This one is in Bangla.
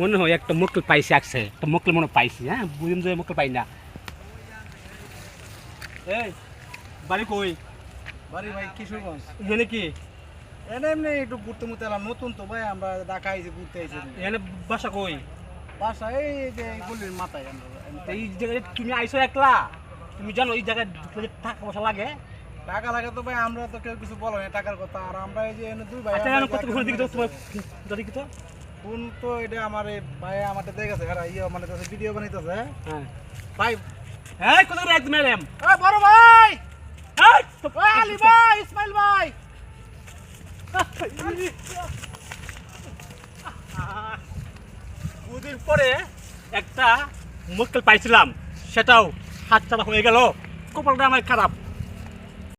মনে হয় একটা মক্কেল পাইছি আসছে একটা মক্কেল মনে পাইছি হ্যাঁ? বুঝলাম যে মক্কেল পাই না। এই বাড়ি কই? বাড়ি ভাই কিশোরগঞ্জ। এখানে কি? এনে এমনি একটু ঘুরতে মুতে এলাম নতুন তো ভাই আমরা ঢাকা আইছি ঘুরতে আইছি। এখানে বাসা কই? বাসা এই যে গলির মাথায় আমরা এই জায়গায় তুমি আইসো একলা? তুমি জানো এই জায়গায় টাকা পয়সা লাগে? টাকা লাগে তো ভাই আমরা তো কেউ কিছু বলো না টাকার কথা। আর আমরা এই যে দুই ভাই আচ্ছা কত দিকে তো তোমার দেখি তো। ফোন তো এটা আমার ভাই আমারটা দেখেছে হ্যাঁ ইয়ে মানে ভিডিও বানাইতেছে। হ্যাঁ। ভাই একদম ম্যাডাম? এ বড় ভাই! এই তো- ওই ভাই ইসমাইল ভাই! দুদিন পরে একটা মক্কেল পাইছিলাম সেটাও হাত চালা হয়ে গেল। কপালটা আমার খারাপ।